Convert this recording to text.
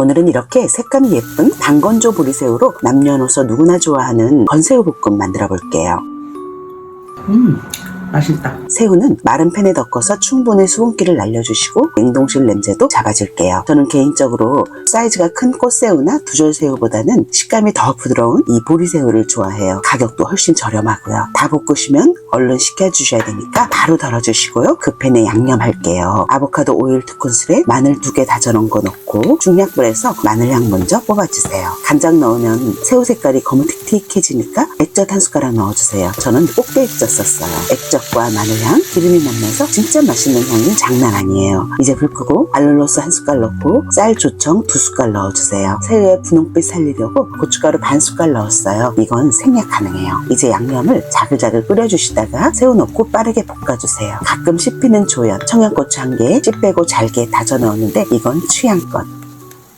오늘은 이렇게 색감이 예쁜 당건조 보리새우로 남녀노소 누구나 좋아하는 건새우 볶음 만들어 볼게요. 음, 맛있다. 새우는 마른 팬에 덮어서 충분히 수분기를 날려주시고 냉동실 냄새도 잡아줄게요. 저는 개인적으로 사이즈가 큰 꽃새우나 두절새우보다는 식감이 더 부드러운 이 보리새우를 좋아해요. 가격도 훨씬 저렴하고요. 다 볶으시면 얼른 식혀주셔야 되니까 바로 덜어주시고요. 그 팬에 양념할게요. 아보카도 오일 두 큰술에 마늘 두개 다져놓은 거 넣고 중약불에서 마늘향 먼저 뽑아주세요. 간장 넣으면 새우 색깔이 검은 틱틱해지니까 액젓 한 숟가락 넣어주세요. 저는 꽃게 액젓 썼어요. 액젓과 마늘향, 기름이 만나서 진짜 맛있는 향이 장난 아니에요. 이제 불 끄고 알룰로스 한 숟갈 넣고 쌀 조청 두 숟갈 넣어주세요. 새우의 분홍빛 살리려고 고춧가루 반 숟갈 넣었어요. 이건 생략 가능해요. 이제 양념을 자글자글 끓여주시다가 새우 넣고 빠르게 볶아주세요. 가끔 씹히는 조연, 청양고추 한 개, 씨 빼고 잘게 다져 넣었는데 이건 취향껏.